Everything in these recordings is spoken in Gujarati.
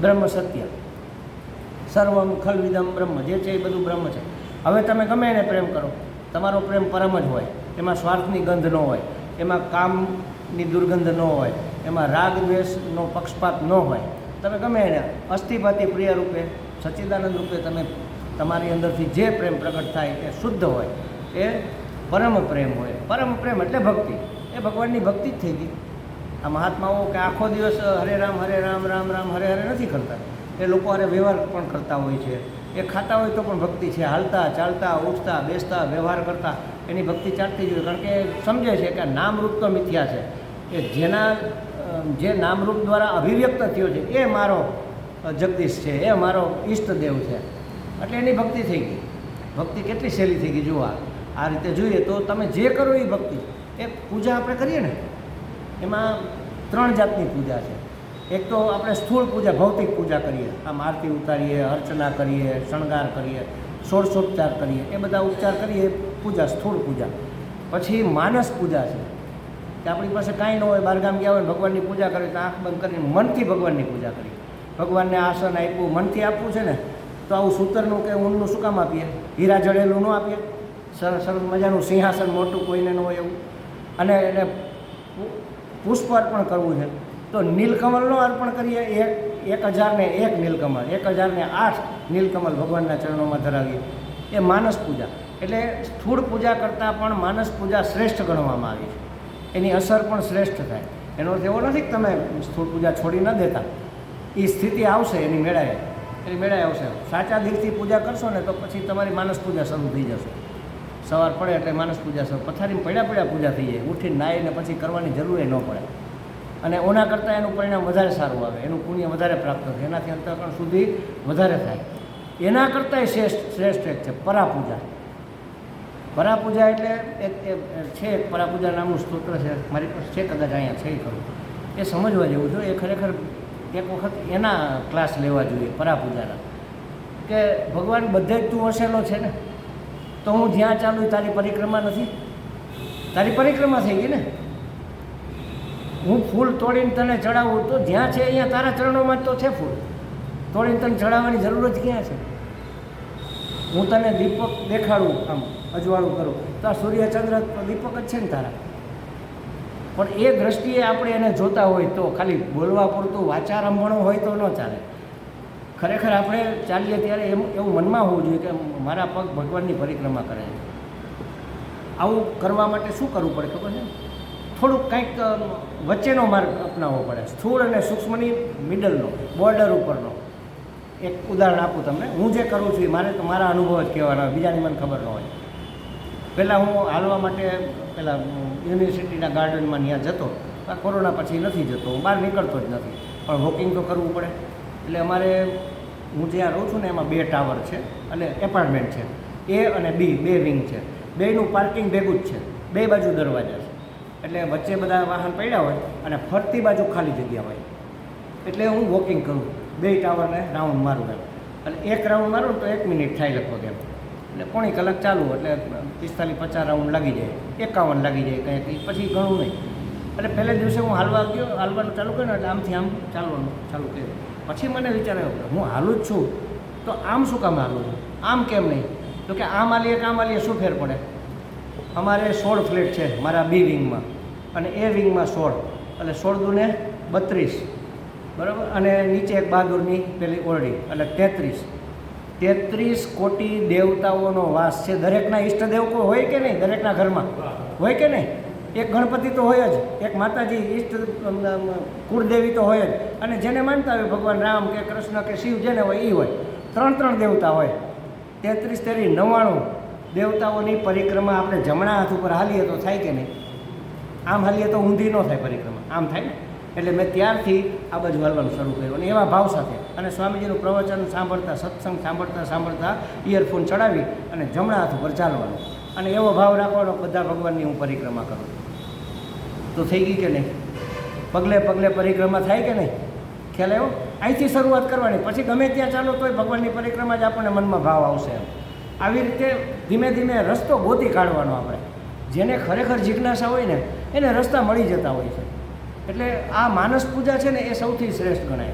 બ્રહ્મ સત્ય. સર્વમ ખલવિદમ બ્રહ્મ. જે છે એ બધું બ્રહ્મ છે. હવે તમે ગમે એને પ્રેમ કરો. તમારો પ્રેમ પરમ જ હોય. એમાં સ્વાર્થની ગંધ ન હોય. એમાં કામની દુર્ગંધ ન હોય. એમાં રાગ દ્વેષનો પક્ષપાત ન હોય. તમે ગમે એને અસ્થિપાતી પ્રિય રૂપે, સચ્ચિદાનંદ રૂપે તમે તમારી અંદરથી જે પ્રેમ પ્રગટ થાય એ શુદ્ધ હોય. એ પરમ પ્રેમ હોય. પરમ પ્રેમ એટલે ભક્તિ. એ ભગવાનની ભક્તિ જ થઈ ગઈ. આ મહાત્માઓ કે આખો દિવસ હરે રામ હરે રામ રામ રામ, હરે હરે નથી કરતા. એ લોકો હારે વ્યવહાર પણ કરતા હોય છે. એ ખાતા હોય તો પણ ભક્તિ છે. હાલતા, ચાલતા, ઉઠતા, બેસતા, વ્યવહાર કરતા એની ભક્તિ ચાલતી જ હોય. કારણ કે સમજે છે કે નામરૂપ તો મિથ્યા છે. એ જેના, જે નામરૂપ દ્વારા અભિવ્યક્ત થયો છે, એ મારો જગદીશ છે. એ મારો ઈષ્ટદેવ છે. એટલે એની ભક્તિ થઈ ગઈ. ભક્તિ કેટલી સહેલી થઈ ગઈ, જુઓ આ રીતે જોઈએ તો તમે જે કરો એ ભક્તિ. એ પૂજા આપણે કરીએ ને એમાં ત્રણ જાતની પૂજા છે. એક તો આપણે સ્થૂળ પૂજા, ભૌતિક પૂજા કરીએ. આમ આરતી ઉતારીએ, અર્ચના કરીએ, શણગાર કરીએ ષોડશોપચાર કરીએ. એ બધા ઉપચાર કરીએ, પૂજા, સ્થૂળ પૂજા. પછી માનસ પૂજા છે. કે આપણી પાસે કાંઈ ન હોય બહારગામ ગયા હોય ભગવાનની પૂજા કરીએ તો આંખ બંધ કરીને મનથી ભગવાનની પૂજા કરીએ. ભગવાનને આસન આપ્યું, મનથી આપવું છે ને, તો આવું સૂતરનું કે ઊનનું શું કામ આપીએ? હીરા જડેલું ન આપીએ. સરસ સરસ મજાનું સિંહાસન મોટું કોઈને ન હોય એવું. અને એને પુષ્પ અર્પણ કરવું છે. તો નીલકમલનો અર્પણ કરીએ. એક એક હજારને એક નીલકમલ. એક હજારને આઠ નીલકમલ ભગવાનના ચરણોમાં ધરાવીએ. એ માનસ પૂજા. એટલે સ્થૂળ પૂજા કરતાં પણ માનસ પૂજા શ્રેષ્ઠ ગણવામાં આવી છે. એની અસર પણ શ્રેષ્ઠ થાય. એનો અર્થ એવો નથી કે તમે સ્થૂળ પૂજા છોડી ન દેતા. એ સ્થિતિ આવશે, એની મેળાએ. એની મેળાએ આવશે. સાચા દિલથી પૂજા કરશો ને તો પછી તમારી માનસ પૂજા શરૂ થઈ જશે. સવાર પડે એટલે માનસ પૂજા સવાર પથારીમાં પડ્યા પડ્યા પૂજા થઈ જાય. ઉઠીને નાહીને પછી કરવાની જરૂર ન પડે. અને ઓના કરતાં એનું પરિણામ વધારે સારું આવે. એનું પુણ્ય વધારે પ્રાપ્ત થાય. એનાથી અંતઃકરણ સુધી વધારે થાય. એના કરતાંય શ્રેષ્ઠ શ્રેષ્ઠ એક છે પરાપૂજા. પરાપૂજા એટલે એક એક છે પરાપૂજા નામનું સ્તોત્ર છે. મારી પાસે છે કદાચ અહીંયા છે ખરું. એ સમજવા જેવું જોઈએ. એ ખરેખર એક વખત એના ક્લાસ લેવા જોઈએ પરાપૂજાના. કે ભગવાન બધે જ તું વસેલો છે ને? તો હું જ્યાં ચાલું તારી પરિક્રમા નથી. તારી પરિક્રમા થઈ ગઈ ને? હું ફૂલ તોડીને તને ચડાવું તો જ્યાં છે અહીંયા તારા ચરણોમાં તો છે ફૂલ. તોડીને તને ચડાવવાની જરૂર જ ક્યાં છે? હું તને દીપક દેખાડું આમ, અજવાળું કરું. તો આ સૂર્યચંદ્ર દીપક જ છે ને તારા. પણ એ દ્રષ્ટિએ આપણે એને જોતા હોય તો ખાલી બોલવા પૂરતું વાચાર અંભણું હોય તો ન ચાલે. ખરેખર આપણે ચાલીએ ત્યારે એમ એવું મનમાં હોવું જોઈએ કે મારા પગ ભગવાનની પરિક્રમા કરે છે. આવું કરવા માટે શું કરવું પડે ખબર છે? થોડુંક કંઈક વચ્ચેનો માર્ગ અપનાવવો પડે. સ્થૂળ અને સૂક્ષ્મની મિડલનો બોર્ડર ઉપરનો. એક ઉદાહરણ આપું તમને. હું જે કરું છું એ મારે તો મારા અનુભવ જ કહેવાના હોય, બીજાની મને ખબર ન હોય. પહેલાં હું હાલવા માટે, પહેલાં યુનિવર્સિટીના ગાર્ડનમાં ત્યાં જતો. કોરોના પછી નથી જતો. હું બહાર નીકળતો જ નથી. પણ વોકિંગ તો કરવું પડે. એટલે અમારે, હું જ્યાં રહું છું ને એમાં બે ટાવર છે અને એપાર્ટમેન્ટ છે. એ અને બી, બે વિંગ છે. બેયનું પાર્કિંગ ભેગું જ છે. બે બાજુ દરવાજા છે. એટલે વચ્ચે બધા વાહન પડ્યા હોય અને ફરતી બાજુ ખાલી જગ્યા હોય. એટલે હું વોકિંગ કરું. બે ટાવરને રાઉન્ડ મારું એમ. અને એક રાઉન્ડ મારું તો એક મિનિટ થાય લગભગ એમ. એટલે પોણી કલાક ચાલુ એટલે પિસ્તાલીસ પચાસ રાઉન્ડ લાગી જાય. એકાવન લાગી જાય કંઈક પછી ઘણું નહીં. એટલે પહેલા દિવસે હું હાલવા ગયો, હાલવાનું ચાલુ કર્યું એટલે આમથી આમ ચાલવાનું ચાલુ કર્યું. પછી મને વિચાર આવ્યો કે હું હાલું જ છું. તો આમ શું કામ હાલું? છું આમ કેમ નહીં? તો કે આમ આલીએ કે આમ હાલીએ શું ફેર પડે? અમારે સોળ ફ્લેટ છે મારા બી વિંગમાં અને એ વિંગમાં સોળ. એટલે સોળ દુને બત્રીસ. બરાબર? અને નીચે એક બહાદુરની પેલી ઓરડી. એટલે તેત્રીસ. તેત્રીસ કોટી દેવતાઓનો વાસ છે. દરેકના ઈષ્ટદેવ કોઈ હોય કે નહીં? દરેકના ઘરમાં? હોય કે નહીં? એક ગણપતિ તો હોય જ, એક માતાજી, ઈષ્ટ કુળદેવી તો હોય જ. અને જેને માનતા હોય ભગવાન રામ કે કૃષ્ણ કે શિવ જેને હોય એ હોય. ત્રણ ત્રણ દેવતા હોય. તેત્રીસ તેરી નવ્વાણું દેવતાઓની પરિક્રમા આપણે જમણા હાથ ઉપર હાલીએ તો થાય કે નહીં? આમ હાલીએ તો ઊંધી ન થાય પરિક્રમા. આમ થાય ને? એટલે મેં ત્યારથી આ બાજુ હલવાનું શરૂ કર્યું. અને એવા ભાવ સાથે. અને સ્વામીજીનું પ્રવચન સાંભળતા, સત્સંગ સાંભળતા સાંભળતા ઇયરફોન ચડાવી અને જમણા હાથ ઉપર ચાલવાનું. અને એવો ભાવ રાખવાનો બધા ભગવાનની હું પરિક્રમા કરું. તો થઈ ગઈ કે નહીં? પગલે પગલે પરિક્રમા થાય કે નહીં? ખ્યાલ આવ્યો? અહીંથી શરૂઆત કરવાની. પછી ગમે ત્યાં ચાલો તોય ભગવાનની પરિક્રમા જ આપણને મનમાં ભાવ આવશે એમ. આવી રીતે ધીમે ધીમે રસ્તો ગોતી કાઢવાનો આપણે. જેને ખરેખર જિજ્ઞાસા હોય ને, એને રસ્તા મળી જતા હોય છે. એટલે આ માનસ પૂજા છે ને, એ સૌથી શ્રેષ્ઠ ગણાય.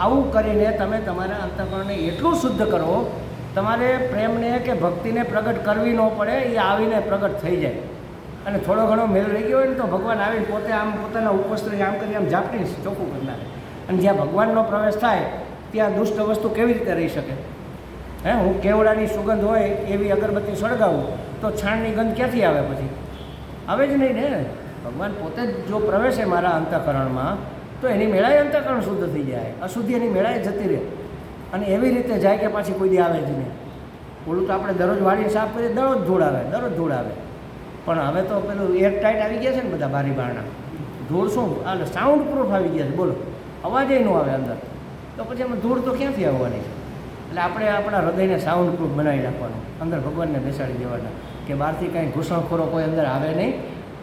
આવું કરીને તમે તમારા અંતકરણને એટલું શુદ્ધ કરો, તમારે પ્રેમને કે ભક્તિને પ્રગટ કરવી ન પડે, એ આવીને પ્રગટ થઈ જાય. અને થોડો ઘણો મેળ રહી ગયો હોય ને તો ભગવાન આવીને પોતે આમ પોતાના ઉપસ્ત્રી આમ કરી આમ ઝાપટીને ચોખ્ખું કરી અને જ્યાં ભગવાનનો પ્રવેશ થાય, ત્યાં દુષ્ટ વસ્તુ કેવી રીતે રહી શકે? હે, હું કેવડાની સુગંધ હોય એવી અગરબત્તી સળગાવું, તો છાણની ગંધ ક્યાંથી આવે પછી? આવે જ નહીં ને. ભગવાન પોતે જ જો પ્રવેશે મારા અંતઃકરણમાં, તો એની મેળાએ અંતઃકરણ શુદ્ધ થઈ જાય. અશુદ્ધિ એની મેળાએ જતી રહે. અને એવી રીતે જાય કે પાછી કોઈ દી આવે જ નહીં. ઓલું તો આપણે દરરોજ વાળીને સાફ કરીએ, દરરોજ ધૂળ આવે, દરરોજ ધૂળ આવે. પણ હવે તો પેલું એર ટાઈટ આવી ગયા છે ને બધા બારી બારણા. શું? એટલે સાઉન્ડ પ્રૂફ આવી ગયા છે. બોલો, અવાજે ન આવે અંદર. તો પછી એમાં ધૂળ તો ક્યાંથી આવવાની છે? એટલે આપણે આપણા હૃદયને સાઉન્ડ પ્રૂફ બનાવી નાખવાનું અંદર ભગવાનને બેસાડી દેવાના કે બહારથી કાંઈ ઘૂસણખોરો કોઈ અંદર આવે નહીં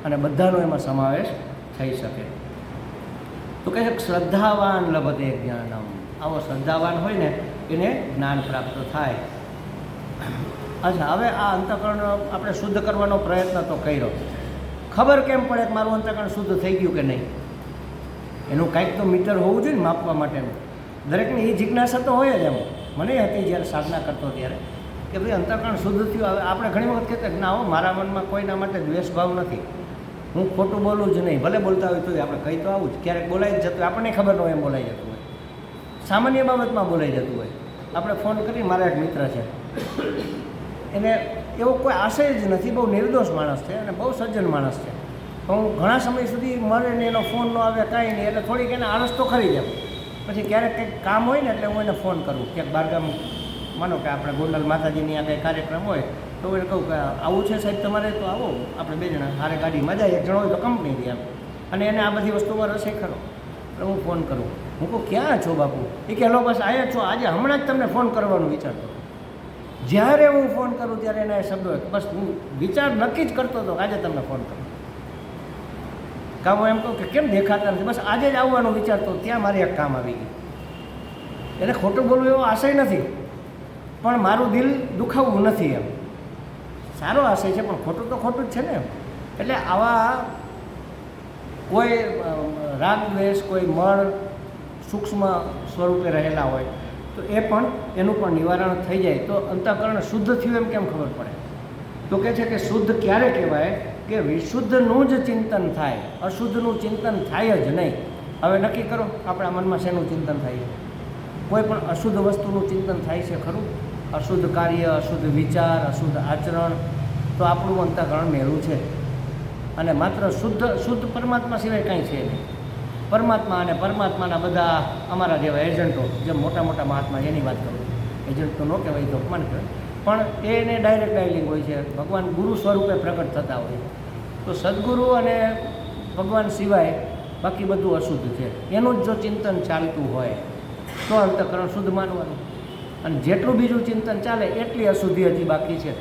અને બધાનો એમાં સમાવેશ થઈ શકે. તો કહે છે શ્રદ્ધાવાન લભતે જ્ઞાનમ. આવો શ્રદ્ધાવાન હોય ને, એને જ્ઞાન પ્રાપ્ત થાય. અચ્છા, હવે આ અંતકરણ આપણે શુદ્ધ કરવાનો પ્રયત્ન તો કર્યો. ખબર કેમ પડે કે મારું અંતકરણ શુદ્ધ થઈ ગયું કે નહીં? એનું કાંઈક તો મીટર હોવું જોઈએ ને માપવા માટેનું. દરેકને એ જિજ્ઞાસા તો હોય જ એમ. મને હતી જ્યારે સાધના કરતો ત્યારે કે ભાઈ અંતકરણ શુદ્ધ થયું. હવે આપણે ઘણી વખત કહેતા ના હો, મારા મનમાં કોઈના માટે દ્વેષભાવ નથી. હું ખોટું બોલું જ નહીં. ભલે બોલતા હોય તો આપણે કહી તો આવું જ. ક્યારેક બોલાઈ જ જતું આપણને ખબર ન હોય એમ બોલાઈ જતું હોય. સામાન્ય બાબતમાં બોલાઈ જતું હોય. આપણે ફોન કરી, મારા એક મિત્ર છે. એને એવો કોઈ આશય જ નથી. બહુ નિર્દોષ માણસ છે અને બહુ સજ્જન માણસ છે. હું ઘણા સમય સુધી મળે ને એનો ફોન ન આવે કાંઈ નહીં, એટલે થોડીક એને આળસ તો ખરી જાય પછી ક્યારેક કંઈક કામ હોય ને એટલે હું એને ફોન કરું. ક્યાંક બારગામ, માનો કે આપણે ગોંડલ માતાજીની આ કંઈ કાર્યક્રમ હોય, તો એને કહું કે આવું છે સાહેબ તમારે, તો આવો. આપણે બે જણા હારે ગાડીમાં જાય, એક જણો હોય તો કંપની એમ. અને એને આ બધી વસ્તુમાં રસે ખરો. એટલે હું ફોન કરું. હું કહું, ક્યાં છો બાપુ? એ કે, હેલો, બસ આયા છો. આજે હમણાં જ તમને ફોન કરવાનું વિચારતો. જ્યારે હું ફોન કરું ત્યારે એના એ શબ્દો બસ હું વિચાર નક્કી જ કરતો હતો આજે તમને ફોન કરું. કામ એમ કહું કે કેમ દેખાતા નથી? બસ આજે જ આવવાનું વિચારતો ત્યાં મારે એક કામ આવી ગયું. એટલે ખોટું બોલવું એવો આશય નથી, પણ મારું દિલ દુખાવવું નથી એમ. સારો આશય છે, પણ ખોટું તો ખોટું જ છે ને એટલે આવા કોઈ રાગ દ્વેષ કોઈ મળ સૂક્ષ્મ સ્વરૂપે રહેલા હોય તો એ પણ એનું પણ નિવારણ થઈ જાય. તો અંતઃકરણ શુદ્ધ થયું એમ કેમ ખબર પડે? તો કહે છે કે શુદ્ધ ક્યારે કહેવાય? કે વિશુદ્ધનું જ ચિંતન થાય. અશુદ્ધનું ચિંતન થાય જ નહીં. હવે નક્કી કરો, આપણા મનમાં શેનું ચિંતન થાય કોઈ પણ અશુદ્ધ વસ્તુનું ચિંતન થાય છે ખરું? અશુદ્ધ કાર્ય, અશુદ્ધ વિચાર, અશુદ્ધ આચરણ, તો આપણું અંતઃકરણ મેળવું છે. અને માત્ર શુદ્ધ શુદ્ધ પરમાત્મા સિવાય કાંઈ છે નહીં. પરમાત્મા અને પરમાત્માના બધા અમારા જેવા એજન્ટો, જે મોટા મોટા મહાત્મા એની વાત કરું, એજન્ટ તો ન કહેવાય તો અપમાન કહેવાય, પણ એને ડાયરેક્ટ ડાયલિંગ હોય છે, ભગવાન ગુરુ સ્વરૂપે પ્રગટ થતા હોય તો સદગુરુ અને ભગવાન સિવાય બાકી બધું અશુદ્ધ છે. એનું જ જો ચિંતન ચાલતું હોય, તો અંતકરણ શુદ્ધ માનવાનું. અને જેટલું બીજું ચિંતન ચાલે, એટલી અશુદ્ધિ હજી બાકી છે.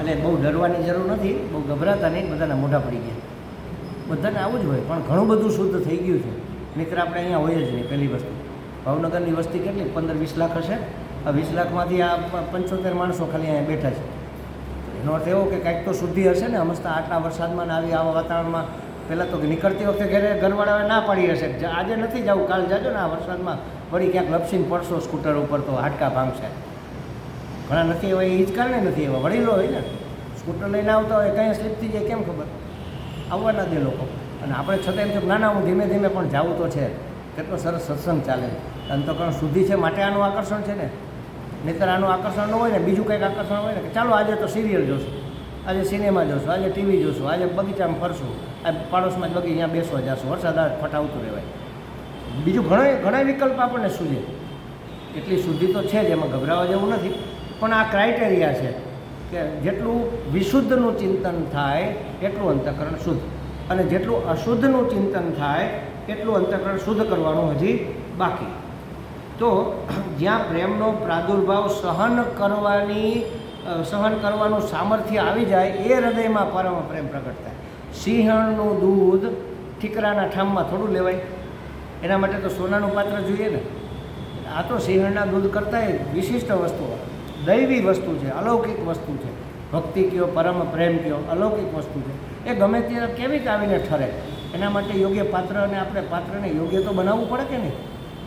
એટલે બહુ ડરવાની જરૂર નથી, બહુ ગભરાતા નહીં, બધાના મોઢા પડી ગયા. બધાને આવું જ હોય, પણ ઘણું બધું શુદ્ધ થઈ ગયું છે. મિત્ર, આપણે અહીંયા હોય જ નહીં પહેલી વસ્તુ. ભાવનગરની વસ્તી કેટલી? પંદર વીસ લાખ હશે. આ વીસ લાખમાંથી આ પંચોતેર માણસો ખાલી અહીંયા બેઠા છે. એનો અર્થ એવો કે કાંઈક તો શુદ્ધિ હશે ને હમણાં આટલા વરસાદમાં ને આવી આવા વાતાવરણમાં. પહેલાં તો નીકળતી વખતે ઘરે ઘરવાળાએ ના પાડી હશે. આજે નથી જવું, કાલ જાજો ને આ વરસાદમાં. વળી ક્યાંક લપસીને પડશો સ્કૂટર ઉપર તો હાડકા ભાંગશે. ઘણા નથી એવા, એ જ કારણે નથી એવા. વડીલો હોય ને, સ્કૂટર લઈને આવતા હોય કંઈ સ્લીપ થઈ જાય, કેમ ખબર? આવવા ના દે લોકો. અને આપણે છતાં એમ કે ના ના, હું ધીમે ધીમે પણ જાઉં તો છે. કેટલો સરસ સત્સંગ ચાલે. અંતકરણ શુદ્ધિ છે માટે આનું આકર્ષણ છે ને? નહીંતર આનું આકર્ષણ ન હોય ને, બીજું કંઈક આકર્ષણ હોય ને, કે ચાલો આજે તો સિરિયલ જોશું. આજે સિનેમા જોશું, આજે ટીવી જોશું, આજે બગીચામાં ફરશું. આ પાડોશમાં જ બગી અહીંયા બેસવા જશું. વરસાદ આવે ફટ રહેવાય. બીજું ઘણા ઘણા વિકલ્પ આપણને સૂજે. એટલી શુદ્ધિ તો છે જ, એમાં ગભરાવા જેવું નથી. પણ આ ક્રાઇટેરિયા છે. કે જેટલું વિશુદ્ધનું ચિંતન થાય, એટલું અંતઃકરણ શુદ્ધ. અને જેટલું અશુદ્ધનું ચિંતન થાય, એટલું અંતઃકરણ શુદ્ધ કરવાનું હજી બાકી. તો જ્યાં પ્રેમનો પ્રાદુર્ભાવ સહન કરવાની સહન કરવાનું સામર્થ્ય આવી જાય, એ હૃદયમાં પરમ પ્રેમ પ્રગટ થાય. સિંહણનું દૂધ ઠીકરાના ઠામમાં થોડું લેવાય. એના માટે તો સોનાનું પાત્ર જોઈએ ને. આ તો સિંહણના દૂધ કરતાં વિશિષ્ટ વસ્તુ દૈવી વસ્તુ છે, અલૌકિક વસ્તુ છે. ભક્તિ કયો, પરમ પ્રેમ કયો, અલૌકિક વસ્તુ છે. એ ગમે ત્યારે કેવી રીતે આવીને ઠરે, એના માટે યોગ્ય પાત્ર અને આપણે પાત્રને યોગ્ય તો બનાવવું પડે કે નહીં?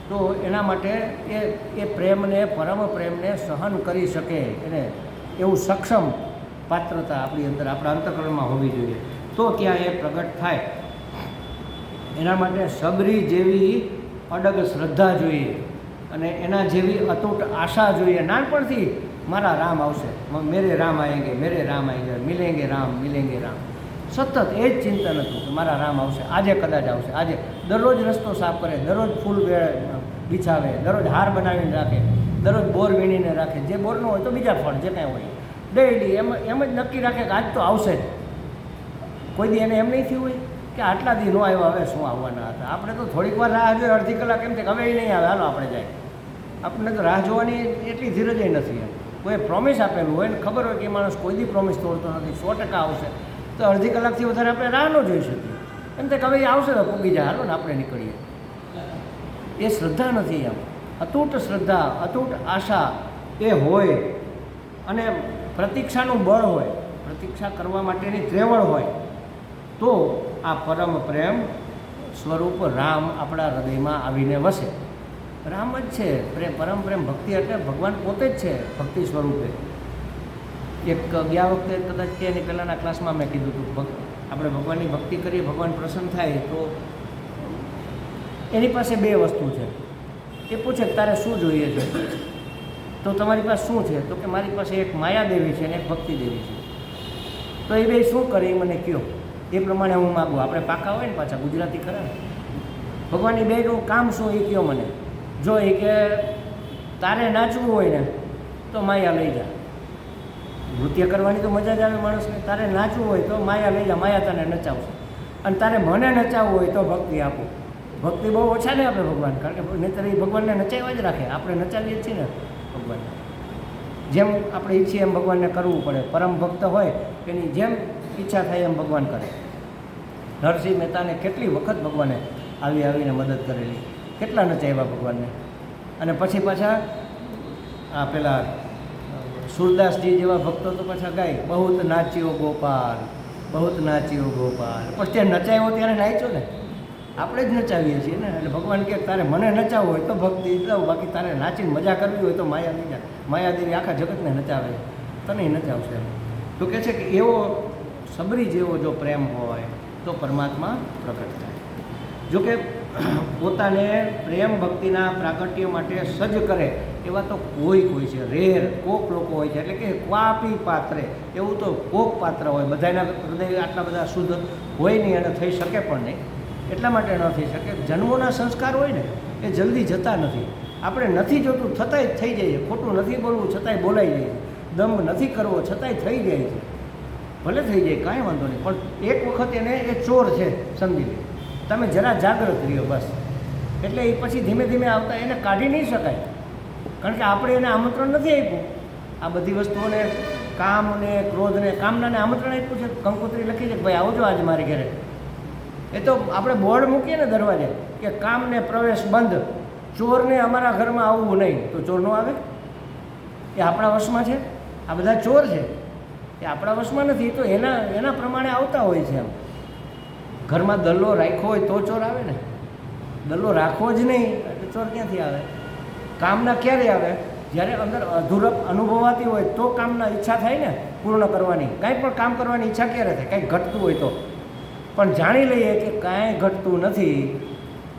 તો એના માટે એ એ પ્રેમને, પરમ પ્રેમને સહન કરી શકે એને એવું સક્ષમ પાત્રતા આપણી અંદર, આપણા અંતકરણમાં હોવી જોઈએ. તો ત્યાં એ પ્રગટ થાય. એના માટે સબરી જેવી અડગ શ્રદ્ધા જોઈએ અને એના જેવી અતૂટ આશા જોઈએ. નાનપણથી મારા રામ આવશે. મેરે રામ આવેંગે મેરે રામ આવેંગે મિલેંગે રામ મિલેંગે રામ. સતત એ જ ચિંતન હતું કે મારા રામ આવશે. આજે કદાચ આવશે. આજે દરરોજ રસ્તો સાફ કરે, દરરોજ ફૂલ બિછાવે, દરરોજ હાર બનાવીને રાખે, દરરોજ બોર વીણીને રાખે. જે બોરનું હોય તો બીજા ફળ, જે કાંઈ હોય. ડેઈલી એમ એમ જ નક્કી રાખે કે આજ તો આવશે જ. કોઈ દી એને એમ નહીં થયું હોય કે આટલા દી નો આવ્યા, હવે શું આવવાના હતા? આપણે તો થોડીક વાર રાહ જોઈએ અડધી કલાક એમ કે હવે નહીં આવે. હાલો, આપણે જાય. આપણને તો રાહ જોવાની એટલી ધીરજ નથી એમ. કોઈ પ્રોમિસ આપેલું હોય ને ખબર હોય કે એ માણસ કોઈ દી પ્રોમિસ તોડતો નથી, સો ટકા આવશે. તો અડધી કલાકથી વધારે આપણે રાહ ન જોઈ શકીએ. એમ તો હવે આવશે તો પૂગી જાય. હાલો ને આપણે નીકળીએ. એ શ્રદ્ધા નથી એમ. અતૂટ શ્રદ્ધા, અતૂટ આશા એ હોય અને પ્રતીક્ષાનું બળ હોય, પ્રતીક્ષા કરવા માટેની ત્રેવળ હોય, તો આ પરમ પ્રેમ સ્વરૂપ રામ આપણા હૃદયમાં આવીને વસે. રામ જ છે. પ્રેમ, પરમ પ્રેમ, ભક્તિ એટલે ભગવાન પોતે જ છે ભક્તિ સ્વરૂપે. એક ગયા વખતે કદાચ કે એની પહેલાંના ક્લાસમાં મેં કીધું હતું ભક્ત આપણે ભગવાનની ભક્તિ કરીએ, ભગવાન પ્રસન્ન થાય, તો એની પાસે બે વસ્તુ છે. એ પૂછે તારે શું જોઈએ છે? તો તમારી પાસે શું છે? તો કે મારી પાસે એક માયાદેવી છે અને એક ભક્તિ દેવી છે. તો એ બે શું કરે એ મને કહો એ પ્રમાણે હું માગું. આપણે પાકા હોય ને પાછા ગુજરાતી ખરા ભગવાનની બેનું કામ શું એ કહો મને? જો એ કે તારે નાચવું હોય ને, તો માયા લઈ જા. નૃત્ય કરવાની તો મજા જ આવે માણસને. તારે નાચવું હોય તો માયા લઈ જા, માયા તને નચાવશે. અને તારે મને નચાવવું હોય તો ભક્તિ આપો. ભક્તિ બહુ ઓછા ને આપણે ભગવાન, કારણ કે નહીતર એ ભગવાનને નચાવ્યા જ રાખે. આપણે નચાવીએ છીએ ને ભગવાન જેમ આપણે ઈચ્છીએ એમ ભગવાનને કરવું પડે. પરમ ભક્ત હોય, એની જેમ ઈચ્છા થાય એમ ભગવાન કરે. નરસિંહ મહેતાને કેટલી વખત ભગવાને આવી આવીને મદદ કરેલી? કેટલા નચાવ્યા ભગવાનને? અને પછી પાછા આ પેલા સુરદાસજી જેવા ભક્તો તો પાછા ગાય. બહુત નાચ્યો ગોપાલ, બહુત નાચ્યો ગોપાલ. પણ ત્યાં નચાવ્યો ત્યારે નાચ્યો ને? આપણે જ નચાવીએ છીએ ને? એટલે ભગવાન કે તારે મને નચાવવું હોય તો ભક્તિ દઉં બાકી તારે નાચીને મજા કરવી હોય તો માયા નહીં જા માયાદેવી આખા જગતને નચાવે તને નચાવશે તો કહે છે કે એવો સબરી જેવો જો પ્રેમ હોય, તો પરમાત્મા પ્રગટ થાય. જો કે પોતાને પ્રેમ ભક્તિના પ્રાગટ્ય માટે સજ્જ કરે, એવા તો કોઈ કોઈ છે. રેર, કોક લોકો હોય છે. એટલે કે ક્વાપી પાત્રે, એવું તો કોક પાત્ર હોય. બધાના હૃદય આટલા બધા શુદ્ધ હોય નહીં અને થઈ શકે પણ નહીં. એટલા માટે ન થઈ શકે. જન્મોના સંસ્કાર હોય ને, એ જલ્દી જતા નથી. આપણે નથી જોતું, છતાંય થઈ જઈએ. ખોટું નથી બોલવું, છતાંય બોલાઈ જાય દમ નથી કરવો, છતાંય થઈ જાય છે. ભલે થઈ જાય, કાંઈ વાંધો નહીં. પણ એક વખત એને એ ચોર છે, સમજી લે. તમે જરા જાગૃત રહ્યો બસ. એટલે એ પછી ધીમે ધીમે આવતા એને કાઢી નહીં શકાય. કારણ કે આપણે એને આમંત્રણ નથી આપ્યું. આ બધી વસ્તુઓને કામ ક્રોધને ક્રોધ કામનાને આમંત્રણ આપ્યું છે. કંકોત્રી લખી છે કે ભાઈ આવજો આજે મારે ઘરે. એ તો આપણે બોર્ડ મૂકીએ ને દરવાજે કે કામને પ્રવેશ બંધ. ચોરને અમારા ઘરમાં આવવું નહીં. તો ચોર નો આવે? એ આપણા વશમાં છે? આ બધા ચોર છે? એ આપણા વશમાં નથી. તો એના એના પ્રમાણે આવતા હોય છે એમ. ઘરમાં દલ્લો રાખ્યો હોય તો ચોર આવે ને? દલ્લો રાખવો જ નહીં, એટલે ચોર ક્યાંથી આવે? કામના ક્યારે આવે? જ્યારે અંદર અધૂરપ અનુભવાતી હોય તો કામના ઈચ્છા થાય ને, પૂર્ણ કરવાની. કાંઈ પણ કામ કરવાની ઈચ્છા ક્યારે થાય? કાંઈ ઘટતું હોય તો. પણ જાણી લઈએ કે કાંઈ ઘટતું નથી,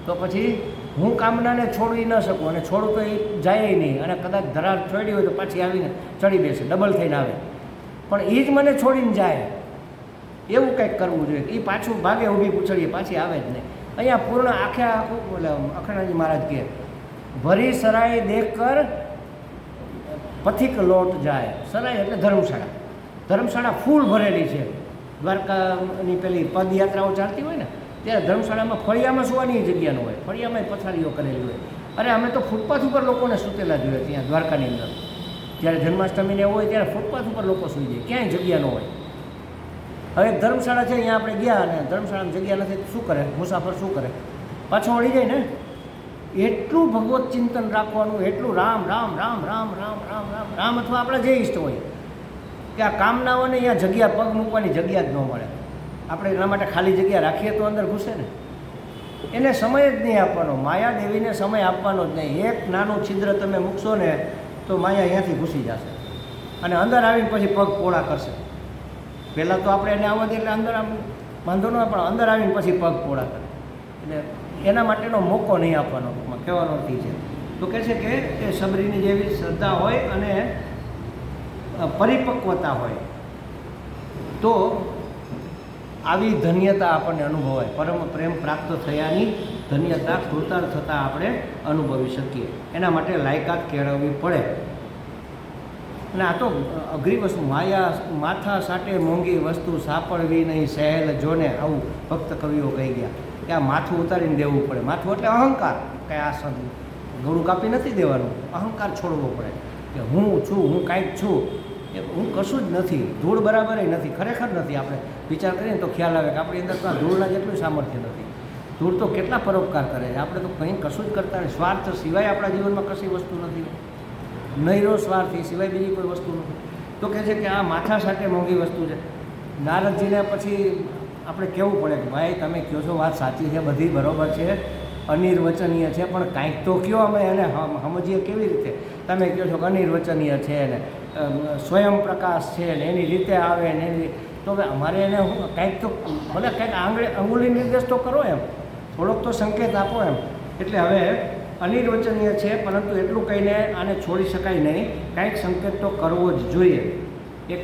તો પછી હું કામનાને છોડવી ન શકું અને છોડું તો એ જાય નહીં. અને કદાચ ધરાર છોડી હોય તો પાછી આવીને ચડી બેસે, ડબલ થઈને આવે. પણ એ જ મને છોડીને જાય. એવું કંઈક કરવું જોઈએ. એ પાછું ભાગે ઊભી પૂછડીએ, પાછી આવે જ નહીં. અહીંયા પૂર્ણ આખે આખું બોલે અખંડાજી મહારાજ કહે, ભરી સરાય દેખ કર પથિક લોટ જાય. સરાય એટલે ધર્મશાળા. ધર્મશાળા ફૂલ ભરેલી છે. દ્વારકાની પેલી પદયાત્રાઓ ચાલતી હોય ને, ત્યારે ધર્મશાળામાં ફળિયામાં સુવાની જગ્યા ન હોય. ફળિયામાં પથારીઓ કરેલી હોય. અરે, અમે તો ફૂટપાથ ઉપર લોકોને સૂતેલા જોઈએ ત્યાં દ્વારકાની અંદર. જ્યારે જન્માષ્ટમીને હોય ત્યારે ફૂટપાથ ઉપર લોકો સૂઈ જાય. ક્યાંય જગ્યા ન હોય. હવે ધર્મશાળા છે, અહીંયા આપણે ગયા અને ધર્મશાળામાં જગ્યા નથી શું કરે? મુસાફર શું કરે? પાછો વળી જાય ને? એટલું ભગવત ચિંતન રાખવાનું, એટલું રામ રામ રામ રામ રામ રામ રામ રામ અથવા આપણા જે ઈષ્ટ હોય. કે આ કામનાઓને અહીંયા જગ્યા પગ મૂકવાની જગ્યા જ ન મળે. આપણે એના માટે ખાલી જગ્યા રાખીએ તો અંદર ઘૂસે ને. એને સમય જ નહીં આપવાનો. માયા દેવીને સમય આપવાનો જ નહીં. એક નાનું છિદ્ર તમે મૂકશો ને, તો માયા અહીંયાથી ઘૂસી જશે. અને અંદર આવીને પછી પગ પોળા કરશે. પહેલાં તો આપણે એને આવવા દે એટલે અંદર આમ વાંધો ન પણ અંદર આવીને પછી પગ પોળા કરે. એટલે એના માટેનો મોકો નહીં આપવાનો કહેવાનો અર્થ છે. તો કહે છે કે એ સબરીની જેવી શ્રદ્ધા હોય અને પરિપક્વતા હોય, તો આવી ધન્યતા આપણને અનુભવાય. પરમ પ્રેમ પ્રાપ્ત થયાની ધન્યતા, કૃતાર્થતા થતાં આપણે અનુભવી શકીએ. એના માટે લાયકાત કેળવવી પડે. અને આ તો અઘરી વસ્તુ, માયા, માથા સાટે મોંઘી વસ્તુ સાપડવી નહીં સહેલ જોને આવું ભક્ત કવિઓ કહી ગયા કે આ માથું ઉતારીને દેવું પડે. માથું એટલે અહંકાર. કે આ ગળું કાપી નથી દેવાનું. અહંકાર છોડવો પડે. કે હું છું, હું કાંઈક છું. એ હું કશું જ નથી. ધૂળ બરાબર નથી. ખરેખર નથી. આપણે વિચાર કરીએ તો ખ્યાલ આવે કે આપણી અંદર તો ધૂળના જેટલું સામર્થ્ય નથી. ધૂળ તો કેટલા પરોપકાર કરે છે? આપણે તો કંઈ કશું જ કરતા સ્વાર્થ સિવાય આપણા જીવનમાં કશી વસ્તુ નથી. નૈરો સ્વાર્થી, સિવાય બીજી કોઈ વસ્તુ નથી. તો કહે છે કે આ માથા સાથે મોંઘી વસ્તુ છે. નારદજીને પછી આપણે કહેવું પડે કે ભાઈ, તમે કહો છો વાત સાચી છે, બધી બરોબર છે, અનિર્વચનીય છે, પણ કાંઈક તો કયો અમે એને સમજીએ કેવી રીતે? તમે કહો છો કે અનિર્વચનીય છે ને સ્વયં પ્રકાશ છે ને, એની રીતે આવે ને, એની તો હવે અમારે એને કાંઈક તો, ભલે કાંઈક આંગળી, અંગુલી નિર્દેશ તો કરો એમ. થોડોક તો સંકેત આપો એમ. એટલે હવે અનિર્વચનીય છે, પરંતુ એટલું કહીને આને છોડી શકાય નહીં. કાંઈક સંકેત તો કરવો જ જોઈએ. એક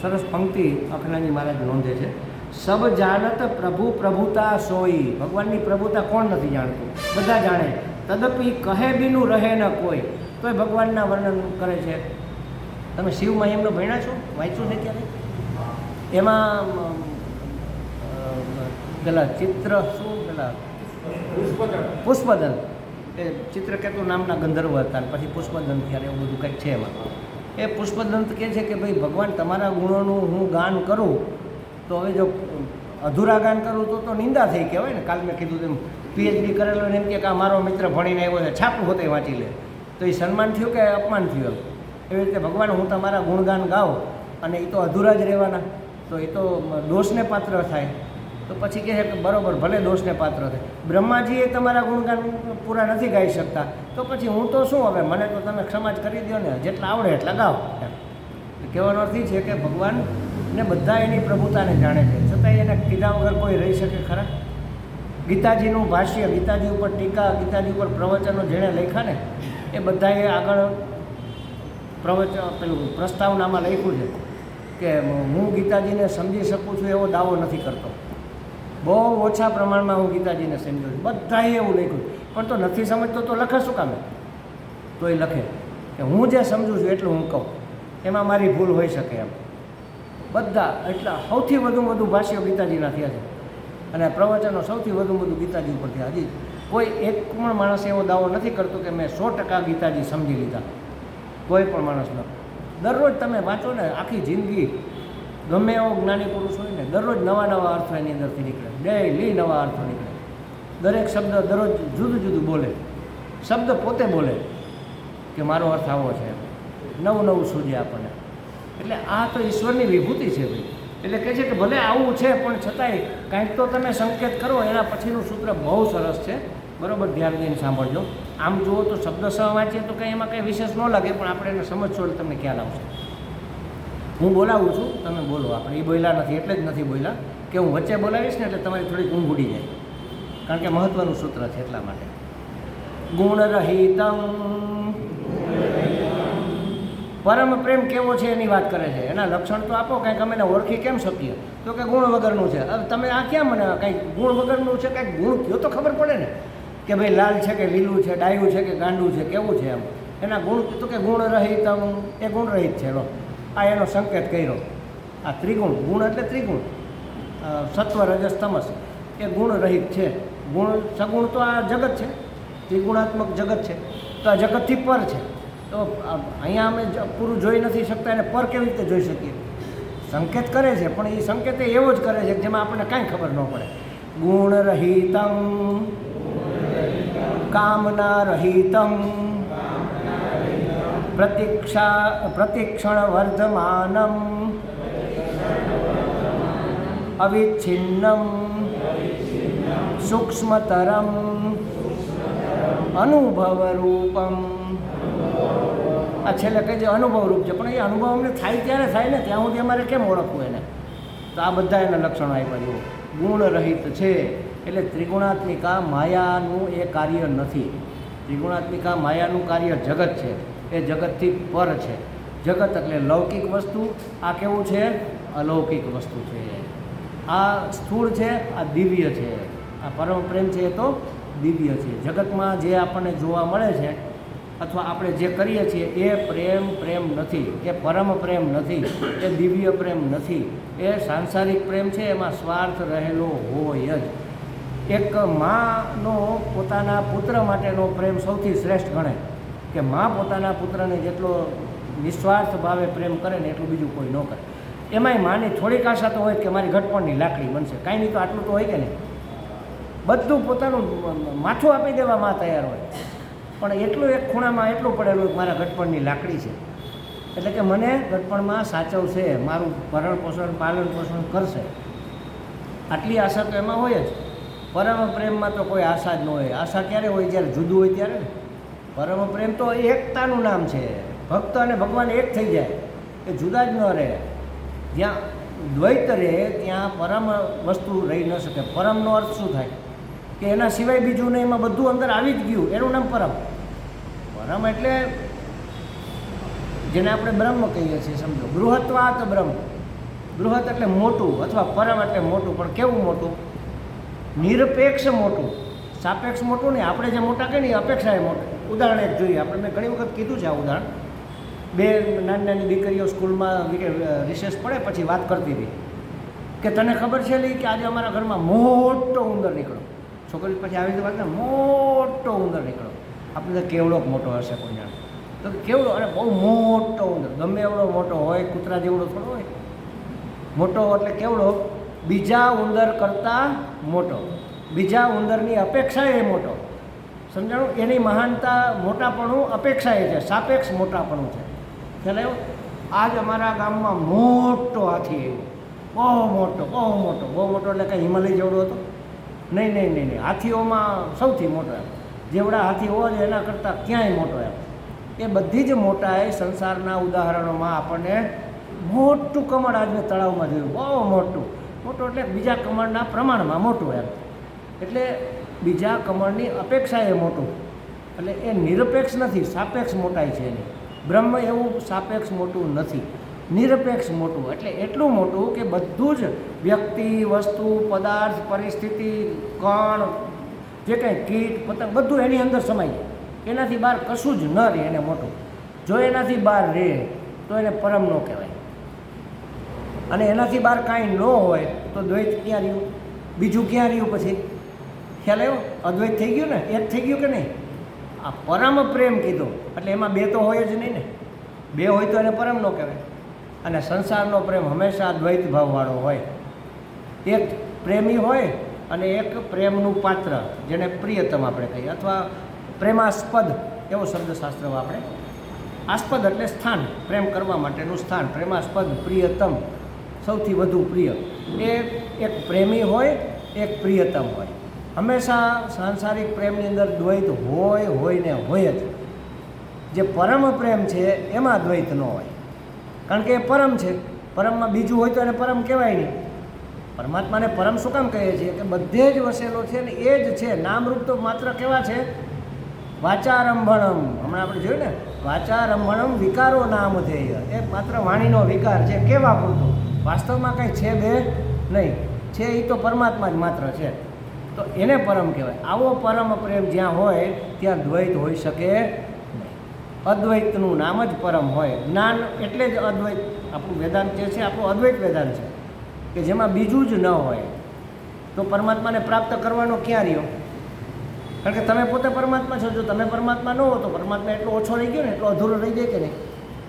સરસ પંક્તિ અખનાજી મહારાજ નોંધે છે. સબ જાણત પ્રભુ પ્રભુતા સોઈ. ભગવાનની પ્રભુતા કોણ નથી જાણતું? બધા જાણે. તદપી કહે બીનું રહે ન કોઈ. તોય ભગવાનના વર્ણન કરે છે. તમે શિવ મહિમનો ભણ્યા છો? વાંચ્યું છે ત્યારે એમાં પેલા ચિત્ર શું? પેલા પુષ્પદન એ ચિત્રકેતુ નામના ગંધર્વ હતા પછી પુષ્પદંત ત્યારે એવું બધું કંઈક છે એમાં. એ પુષ્પદંત કહે છે કે ભાઈ, ભગવાન તમારા ગુણોનું હું ગાન કરું, તો હવે જો અધૂરા ગાન કરું તો તો નિંદા થઈ કહેવાય ને. કાલ મેં કીધું તેમ પીએચડી કરેલો ને એમ કે આ મારો મિત્ર ભણીને આવ્યો છે, છાપું હોતે વાંચી લે. તો એ સન્માન થયું કે અપમાન થયું એવી રીતે ભગવાન, હું તમારા ગુણગાન ગાઉં અને એ તો અધૂરા જ રહેવાના. તો એ તો દોષને પાત્ર થાય. તો પછી કહે છે કે બરાબર, ભલે દોષને પાત્ર થાય બ્રહ્માજીએ તમારા ગુણગાન પૂરા નથી ગાઈ શકતા. તો પછી હું તો શું હવે? મને તો તમે ક્ષમા જ કરી દો ને. જેટલા આવડે એટલા ગાઓ. કહેવાનો અર્થ એ છે કે ભગવાનને બધા એની પ્રભુતાને જાણે છે. છતાંય એને કીધા વગર કોઈ રહી શકે ખરા? ગીતાજીનું ભાષ્ય, ગીતાજી ઉપર ટીકા, ગીતાજી ઉપર પ્રવચનો જેણે લખ્યા ને, એ બધાએ આગળ પ્રવચન પેલું પ્રસ્તાવનામાં લખ્યું છે કે હું ગીતાજીને સમજી શકું છું એવો દાવો નથી કરતો. બહુ ઓછા પ્રમાણમાં હું ગીતાજીને સમજ્યો છું. બધાએ એવું લખ્યું પણ તો નથી સમજતો તો લખે શું કામે? તો એ લખે. કે હું જે સમજું છું એટલું હું કહું. એમાં મારી ભૂલ હોઈ શકે એમ. બધા એટલા સૌથી વધુ વધુ ભાષ્યો ગીતાજીના થયા છે. અને પ્રવચનો સૌથી વધુ વધુ ગીતાજી ઉપર થયા હજી કોઈ એક પણ માણસ એવો દાવો નથી કરતો કે મેં સો ટકા ગીતાજી સમજી લીધા. કોઈ પણ માણસનો દરરોજ તમે વાંચો ને આખી જિંદગી ગમે એવો જ્ઞાની પુરુષ હોય દરરોજ નવા નવા અર્થો એની અંદરથી નીકળે. ડેલી નવા અર્થો નીકળે. દરેક શબ્દ દરરોજ જુદું જુદું બોલે. શબ્દ પોતે બોલે કે મારો અર્થ આવો છે. નવું નવું સૂજે આપણને. એટલે આ તો ઈશ્વરની વિભૂતિ છે ભાઈ. એટલે કહે છે કે ભલે આવું છે, પણ છતાંય કાંઈક તો તમે સંકેત કરો, એના પછીનું સૂત્ર બહુ સરસ છે. બરાબર, ધ્યાન દઈને સાંભળજો. આમ જુઓ તો શબ્દ સહ વાંચીએ તો કંઈ એમાં કંઈ વિશેષ ન લાગે, પણ આપણે એને સમજશો એટલે તમને ખ્યાલ આવશે. હું બોલાવું છું, તમે બોલો આપણે. એ બોલ્યા નથી, એટલે જ નથી બોલ્યા. કે હું વચ્ચે બોલાવીશ ને એટલે તમારી થોડીક ઊંઘ ઉડી જાય. કારણ કે મહત્ત્વનું સૂત્ર છે એટલા માટે. ગુણરહિતમ પરમ પ્રેમ કેવો છે એની વાત કરે છે. એના લક્ષણ તો આપો, કંઈક અમે ઓળખી કેમ શકીએ? તો કે ગુણ વગરનું છે. હવે તમે આ ક્યાં મને કંઈક ગુણ વગરનું છે, કંઈક ગુણ કયો તો ખબર પડે ને? કે ભાઈ લાલ છે કે લીલું છે, ડાયું છે કે ગાંડું છે, કેવું છે એમ? એના ગુણ, તો કે ગુણ રહિતમ. એ ગુણ રહિત છે, લો. આ એનો સંકેત કર્યો. આ ત્રિગુણ, ગુણ એટલે ત્રિગુણ. સત્વ, રજસ, તમસ. એ ગુણ રહિત છે. ગુણ, સગુણ તો આ જગત છે. ત્રિગુણાત્મક જગત છે. તો આ જગતથી પર છે. તો અહીંયા અમે પૂરું જોઈ નથી શકતા એને પર કેવી રીતે જોઈ શકીએ? સંકેત કરે છે, પણ એ સંકેત એવો જ કરે છે જેમાં આપણને કાંઈ ખબર ન પડે. ગુણ રહિતમ. કામના રહિતમ. પ્રતીક્ષા પ્રતિક્ષણ વર્ધમાનમ અવિચ્છિન્નમ સૂક્ષ્મતરમ અનુભવરૂપમ આ છેલ્લે કહે છે અનુભવરૂપ છે, પણ એ અનુભવ અમને થાય ત્યારે થાય ને, ત્યાં સુધી અમારે કેમ ઓળખવું એને? તો આ બધા એના લક્ષણો આપ્યા જુઓ ગુણ રહિત છે, એટલે ત્રિગુણાત્મિકા માયાનું એ કાર્ય નથી. ત્રિગુણાત્મિકા માયાનું કાર્ય જગત છે. એ જગતથી પર છે. જગત એટલે લૌકિક વસ્તુ. આ કેવું છે? અલૌકિક વસ્તુ છે. આ સ્થૂળ છે, આ દિવ્ય છે. આ પરમ પ્રેમ છે એ તો દિવ્ય છે. જગતમાં જે આપણને જોવા મળે છે, અથવા આપણે જે કરીએ છીએ, એ પ્રેમ પ્રેમ નથી. એ પરમ પ્રેમ નથી. એ દિવ્ય પ્રેમ નથી. એ સાંસારિક પ્રેમ છે, એમાં સ્વાર્થ રહેલો હોય જ. એક માનો પોતાના પુત્ર માટેનો પ્રેમ સૌથી શ્રેષ્ઠ ગણે કે મા પોતાના પુત્રને જેટલો નિસ્વાર્થ ભાવે પ્રેમ કરે ને એટલું બીજું કોઈ ન કરે. એમાંય માની થોડીક આશા તો હોય કે મારી ઘટપણની લાકડી બનશે. કાંઈ નહીં તો આટલું તો હોય કે નહીં? બધું પોતાનું માથું આપી દેવા માં તૈયાર હોય. પણ એટલું એક ખૂણામાં એટલું પડેલું મારા ઘટપણની લાકડી છે. એટલે કે મને ઘટપણમાં સાચવશે મારું ભરણ પોષણ, પાલન પોષણ કરશે. આટલી આશા તો એમાં હોય જ. પરમ પ્રેમમાં તો કોઈ આશા જ ન હોય. આશા ક્યારે હોય? જ્યારે જુદું હોય ત્યારે ને. પરમ પ્રેમ તો એકતાનું નામ છે. ભક્ત અને ભગવાન એક થઈ જાય, એ જુદા જ ન રહે. જ્યાં દ્વૈત રહે, ત્યાં પરમ વસ્તુ રહી ન શકે. પરમનો અર્થ શું થાય? કે એના સિવાય બીજું નહીં, એમાં બધું અંદર આવી જ ગયું. એનું નામ પરમ. પરમ એટલે જેને આપણે બ્રહ્મ કહીએ છીએ, સમજો. બૃહત્વાત બ્રહ્મ. બૃહત એટલે મોટું, અથવા પરમ એટલે મોટું. પણ કેવું મોટું? નિરપેક્ષ મોટું. સાપેક્ષ મોટું નહીં. આપણે જે મોટા કહીએ ને અપેક્ષા એ મોટું. ઉદાહરણ એક જોઈએ. આપણે મેં ઘણી વખત કીધું છે આ ઉદાહરણ. બે નાની નાની દીકરીઓ સ્કૂલમાં રિસેસ પડે પછી વાત કરતી હતી કે તને ખબર છે લી કે આજે અમારા ઘરમાં મોટો ઉંદર નીકળ્યો. છોકરી પછી આવી રીતે વાત મોટો ઉંદર નીકળ્યો. આપણે તો કેવડોક મોટો હશે કોઈ જાણે. તો કેવડો? અને બહુ મોટો ઉંદર. ગમે એવડો મોટો હોય, કૂતરા જેવડો થોડો હોય. મોટો એટલે કેવડો? બીજા ઉંદર કરતાં મોટો. બીજા ઉંદરની અપેક્ષા એ મોટો. સમજાણું? એની મહાનતા મોટાપણું અપેક્ષા એ છે, સાપેક્ષ મોટાપણું છે. ખ્યાલ આવ્યો? આજ અમારા ગામમાં મોટો હાથી આવ્યો. બહુ મોટો બહુ મોટો. બહુ મોટો એટલે કંઈ હિમાલય જેવડો હતો? નહીં નહીં નહીં નહીં. હાથીઓમાં સૌથી મોટો એમ. જેવડા હાથી હોય છે એના કરતાં ક્યાંય મોટો એમ. એ બધી જ મોટા એ સંસારના ઉદાહરણોમાં આપણને મોટું કમળ આજે તળાવમાં જોયું. બહુ મોટું. મોટું એટલે બીજા કમળના પ્રમાણમાં મોટું એમ. એટલે બીજા કમળની અપેક્ષા એ મોટું. એટલે એ નિરપેક્ષ નથી, સાપેક્ષ મોટાઈ છે એની. બ્રહ્મ એવું સાપેક્ષ મોટું નથી. નિરપેક્ષ મોટું, એટલે એટલું મોટું કે બધું જ વ્યક્તિ, વસ્તુ, પદાર્થ, પરિસ્થિતિ, કણ, જે કંઈ કીટ, પતંગ, બધું એની અંદર સમાય જાય. એનાથી બહાર કશું જ ન રહે એને મોટું. જો એનાથી બહાર રહે, તો એને પરમ ન કહેવાય. અને એનાથી બહાર કાંઈ ન હોય, તો દ્વૈત ક્યાં રહ્યું? બીજું ક્યાં રહ્યું પછી? ખ્યાલ આવ્યો? અદ્વૈત થઈ ગયું ને? એ જ થઈ ગયું કે નહીં? આ પરમ પ્રેમ કીધો. એટલે એમાં બે તો હોય જ નહીં ને. બે હોય તો એને પરમ ન કહેવાય. અને સંસારનો પ્રેમ હંમેશા દ્વૈત ભાવવાળો હોય. એક પ્રેમી હોય અને એક પ્રેમનું પાત્ર, જેને પ્રિયતમ આપણે કહીએ. અથવા પ્રેમાસ્પદ, એવો શબ્દશાસ્ત્ર આપણે આસ્પદ એટલે સ્થાન, પ્રેમ કરવા માટેનું સ્થાન. પ્રેમાસ્પદ, પ્રિયતમ, સૌથી વધુ પ્રિય. એ એક પ્રેમી હોય, એક પ્રિયતમ હોય. હંમેશા સાંસારિક પ્રેમની અંદર દ્વૈત હોય હોય ને હોય જ. જે પરમ પ્રેમ છે, એમાં દ્વૈત ન હોય. કારણ કે એ પરમ છે. પરમમાં બીજું હોય તો એને પરમ કહેવાય નહીં. પરમાત્માને પરમ શું કામ કહીએ છીએ? કે બધે જ વસેલો છે ને એ જ છે. નામરૂપ તો માત્ર કેવા છે? વાચારંભણમ. હમણાં આપણે જોયું ને? વાચારંભણમ વિકારો નામ ધ્યેય. એ માત્ર વાણીનો વિકાર છે. કેવા પૂરતો? વાસ્તવમાં કંઈ છે બે? નહીં. છે એ તો પરમાત્મા જ માત્ર છે. તો એને પરમ કહેવાય. આવો પરમ પ્રેમ જ્યાં હોય, ત્યાં દ્વૈત હોઈ શકે અદ્વૈતનું નામ જ પરમ હોય. જ્ઞાન એટલે જ અદ્વૈત. આપણું વેદાંત જે છે, આપણું અદ્વૈત વેદાંત છે. કે જેમાં બીજું જ ન હોય. તો પરમાત્માને પ્રાપ્ત કરવાનો ક્યાં રહ્યો? કારણ કે તમે પોતે પરમાત્મા છો. જો તમે પરમાત્મા ન હો, તો પરમાત્મા એટલો ઓછો રહી ગયો ને, એટલો અધૂરો રહી જાય કે નહીં?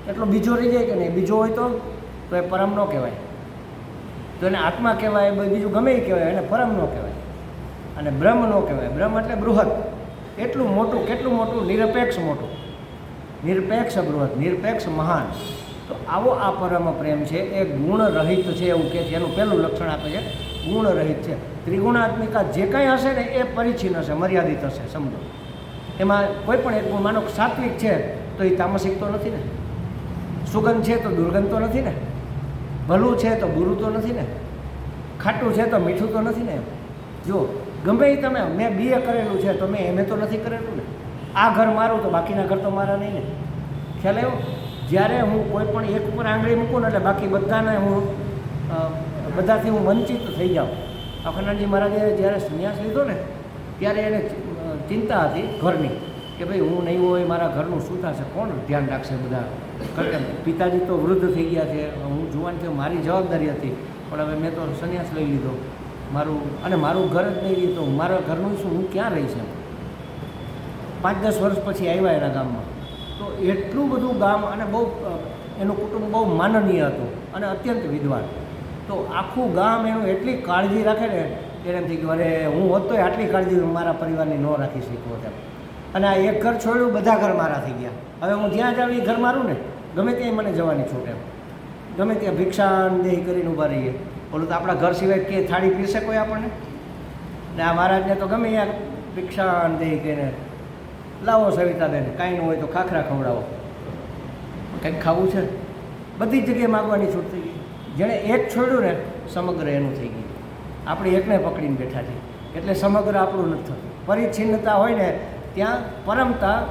એટલો બીજો રહી જાય કે નહીં? બીજો હોય તો? તો એ પરમ ન કહેવાય. તો એને આત્મા કહેવાય, બીજું ગમે એ કહેવાય, એને પરમ ન કહેવાય. અને બ્રહ્મ ન કહેવાય. બ્રહ્મ એટલે બૃહદ. એટલું મોટું, કેટલું મોટું? નિરપેક્ષ મોટું. નિરપેક્ષ બૃહદ, નિરપેક્ષ મહાન. તો આવો આ પરમ પ્રેમ છે. એ ગુણરહિત છે એવું કે છે. એનું પહેલું લક્ષણ આપે છે. ગુણ રહિત છે. ત્રિગુણાત્મિકા જે કંઈ હશે ને, એ પરિચ્છિન્ન હશે, મર્યાદિત હશે, સમજો. એમાં કોઈ પણ એક માનો સાત્વિક છે, તો એ તામસિક તો નથી ને. સુગંધ છે તો દુર્ગંધ તો નથી ને. ભલું છે તો બુરું તો નથી ને. ખાટું છે તો મીઠું તો નથી ને. જો ગમે એ તમે, મેં બીએ કરેલું છે, તો મેં એમએ તો નથી કરેલું ને. આ ઘર મારું તો બાકીના ઘર તો મારા નહીં ને. ખ્યાલ આવ્યો? જ્યારે હું કોઈ પણ એક ઉપર આંગળી મૂકું ને, એટલે બાકી બધાને હું બધાથી હું વંચિત થઈ જાઉં. અખંડાનજી મહારાજે જ્યારે સંન્યાસ લીધો ને, ત્યારે એને ચિંતા હતી ઘરની, કે ભાઈ હું નહીં હોય, મારા ઘરનું શું થશે, કોણ ધ્યાન રાખશે બધા? કારણ કે પિતાજી તો વૃદ્ધ થઈ ગયા છે, હું જુવાન છે, મારી જવાબદારી હતી. પણ હવે મેં તો સંન્યાસ લઈ લીધો. મારું, અને મારું ઘર જ નહીં તો મારા ઘરનું શું, હું ક્યાં રહીશ એમ પાંચ દસ વર્ષ પછી આવ્યા એના ગામમાં. તો એટલું બધું ગામ અને બહુ એનું કુટુંબ બહુ માનનીય હતું અને અત્યંત વિદ્વાન. તો આખું ગામ એનું એટલી કાળજી રાખે ને, એને થઈ ગયું અરે, હું હોત તો આટલી કાળજી મારા પરિવારની ન રાખી શક્યો તેમ અને આ એક ઘર છોડ્યું, બધા ઘર મારા થઈ ગયા. હવે હું જ્યાં જાઉં એ ઘર મારું ને, ગમે ત્યાં મને જવાની છૂટ એમ. ગમે ત્યાં ભિક્ષાન દેહી કરીને ઊભા રહીએ. ઓલું તો આપણા ઘર સિવાય કે થાળી પીરશે કોઈ આપણને? ને આ મહારાજને તો ગમે યાર, ભિક્ષાન દે કહીને લાવો સવિતાબેન, કાંઈ ન હોય તો ખાખરા ખવડાવો. કંઈક ખાવું છે? બધી જગ્યાએ માગવાની છૂટ થઈ ગઈ. જેણે એક છોડ્યું ને, સમગ્ર એનું થઈ ગયું. આપણે એકને પકડીને બેઠા છીએ એટલે સમગ્ર આપણું નથી થતું. પરિચ્છિન્નતા હોય ને, ત્યાં પરમતા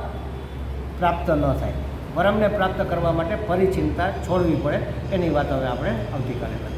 પ્રાપ્ત ન થાય. પરમને પ્રાપ્ત કરવા માટે પરિચ્છિન્નતા છોડવી પડે. એની વાત હવે આપણે આવતીકાલે